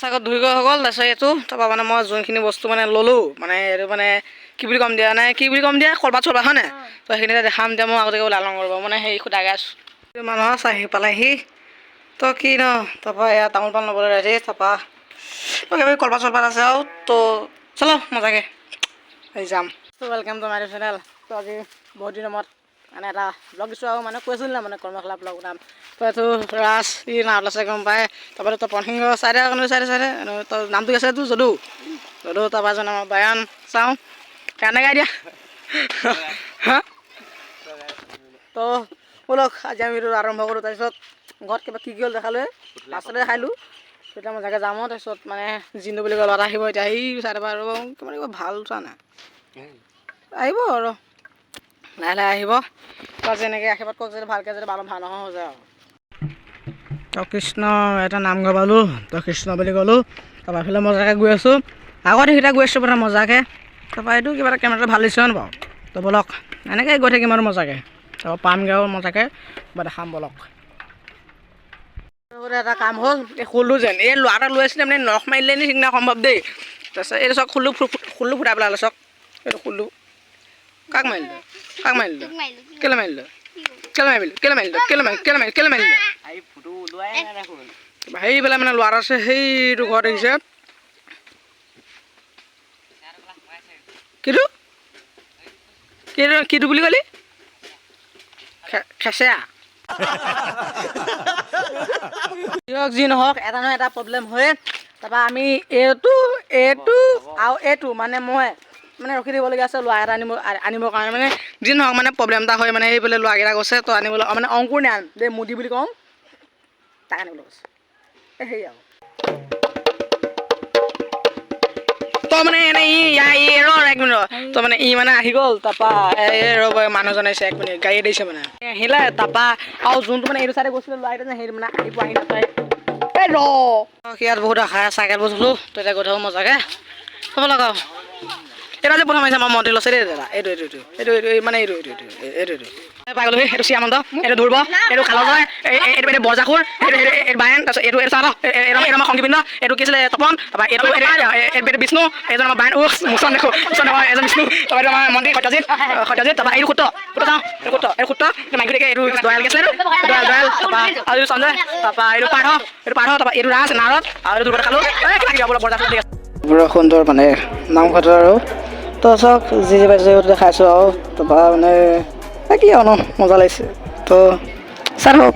চাগত ধুই গৈ হৈ গ'ল তাৰপিছত এইটো তাৰপৰা মানে মই যোনখিনি বস্তু মানে ল'লোঁ মানে এইটো মানে কি বুলি ক'ম দিয়া নাই কি বুলি ক'ম দিয়া কলপাত চলপাত হয় নাই তো সেইখিনিতে দেখাম দিয়া মই আগতীয়াকৈ ওলাই লওঁ ৰ'ব মানে হেৰি সোধাকৈ আছোঁ। মানুহৰ চাহি পালেহি। তো কি ন তাৰপৰা এয়া তামোল পাণ ল'বলৈ ৰেডি তাৰপৰা কিবা কলপাত চলপাত আছে আৰু তো চলো মজাকৈ। যাম। তো ৱেলকাম টু মাই চেনেল তো আজি বহুত দিনৰ মূৰত মানে এটা ব্লগ দিছোঁ আৰু মানে কৈছিল না মানে কৰ্মশালা ব্লগ নাম তো এইটো ৰাজ ই নাম আছে গম পায়। তাৰপৰা তো পনসিংহ চাইডে কোনো চাইডে চাইডে। তো নামটো আছে তোৰ যদু। যদু তাৰপৰা এজন আমাৰ বায়ান চাওঁ। গানে গাই দিয়া। তো ব'লক আজি আমি আৰম্ভ কৰোঁ। তাৰপিছত ঘৰত কিবা কি কি হ'ল দেখালৈ লাষ্টতে দেখালোঁ তেতিয়া মই জেগা যাম তাৰপিছত মানে জিন্দু বুলি কয় ল'ৰা আহিব। এতিয়া সেই চাইডৰ পৰা আৰু কিমান কিবা ভাল চোৱা নাই। আহিব আৰু। লাহে লাহে আহিব এনেকৈ আশীৰ্বাদ কওক যাতে ভালকৈ যাতে ভাল ভাল নহয় হৈ যায় আৰু। তো কৃষ্ণ এটা নামঘৰ পালোঁ। তো কৃষ্ণ বুলি ক'লোঁ। তাৰপৰা এইফালে মজাকৈ গৈ আছোঁ। আগত সেইকেইটা গৈ আছোঁ মানে মজাকৈ। তাৰপৰা এইটো কিবা এটা কেমেৰাটো ভাল দিছে বাৰু? তো ব'লক এনেকৈ গৈ থাকিম আৰু মজাকৈ। তাৰপৰা পামগৈ আৰু মজাকৈ। বা দেখাম ব'লক। এটা কাম হ'ল এই খুলো যেন এই ল'ৰা এটা লৈ আছিলে মানে নখ মাৰিলে নি সিদিনা সম্ভৱ দেই। তাৰপিছত এইটো চাওক খুলো খুলো ফুটাই পেলালে চাওক এইটো খুলো কাক মাৰিলে কাক মাৰিলে কেলৈ মাৰিলে কেলৈ মাৰিলে কেলৈ মাৰিলে কেলৈ মাৰি কেলৈ মাৰি কেলৈ দেখোন হেৰি পেলাই মানে এটা আছে সেইটো ঘৰত আহিছে। কিটো? কিটো কিটো বুলি ক'লি? খে- খেচেৰা। দিয়ক যি নহওক এটা নহয় এটা প্ৰব্লেম হয়ে। তাৰপৰা আমি এইটো এইটো আৰু এইটো মানে মই মানে ৰখি দিবলগীয়া আছে, ল'ৰা এটা আনিব আনিবৰ কাৰণে মানে যি নহওক মানে প্ৰব্লেম এটা হয় মানে এইফালে ল'ৰাকেইটা গৈছে তো আনিবলৈ মানে অংকুৰ নে আন দেই মুদি বুলি কওঁ, তাক আনিবলৈ কৈছে এই হেৰি আৰু। তো মানে এনে ই ইয়াৰ ই ৰ এক মিনিট ৰ। তো মানে ই মানে আহি গ'ল তাৰপা এই ৰ'ব এই মানুহজন আহিছে, এক মিনিট গাড়ী দিছে মানে। আহিলে তাৰপা আৰু যোনটো মানে এইটো চাইডে গৈছিলে, ল'ৰা এটা সেইটো মানে আহিব আহি নাপায়। এই ৰ ইয়াত বহুত আশা, চাইকেল বস্তু তো এতিয়া গৈ থাকোঁ মজাকৈ। হ'ব লগাও। এইটো আজি প্ৰথম আহিছে আমাৰ মন্ত্ৰী লৈছে দেই দাদা এইটো এইটো এইটো এইটো এইটো এই মানে এইটো এইটো এইটো এইটো এইটো এই পাই গ'লোহি সেইটো চিয়ামন্ত এইটো ধুৰ্ব এইটো এই- এইটো এইটো বৰজাখুৰ এইটো এইটো এইটো বায়ন তাৰপিছত এইটো এইটো চাহ এইটো এইটো আমাৰ সংগীবিন্দ এইটো কি আছিলে তপন তাৰপৰা এইটো এইটো এইটো- এইটো এইটো বিষ্ণু এইজন আমাৰ বায়ন উহ মুচন দেখো মুচন দেখো এজন বিষ্ণু তাৰপৰা এইটো আমাৰ মন্ত্ৰী সত্যজিত আহ, সত্যজিত তাৰপৰা এইটো সূত্ৰ সূত্ৰ চাওঁ এইটো সূত্ৰ এইটো সূত্ৰ এইটো মাইকী দেখে এইটো দয়াল এইটো দয়াল দয়াল তাৰপৰা আৰু এইটো সঞ্জয় তাৰপৰা এইটো পাৰ্থ এইটো পাৰ্থ তাৰপৰা এইটো ৰাজ নাৰদ আৰু এইটো দুৰ্গত খালো এই কিবা পুৰা সুন্দৰ মানে নামঘৰটো আৰু তো চাওক, যি যি পাইছোঁ সেইটো দেখাইছোঁ আৰু। তাৰপৰা মানে কি আৰু ন, মজা লাগিছে। তো চাই থাকক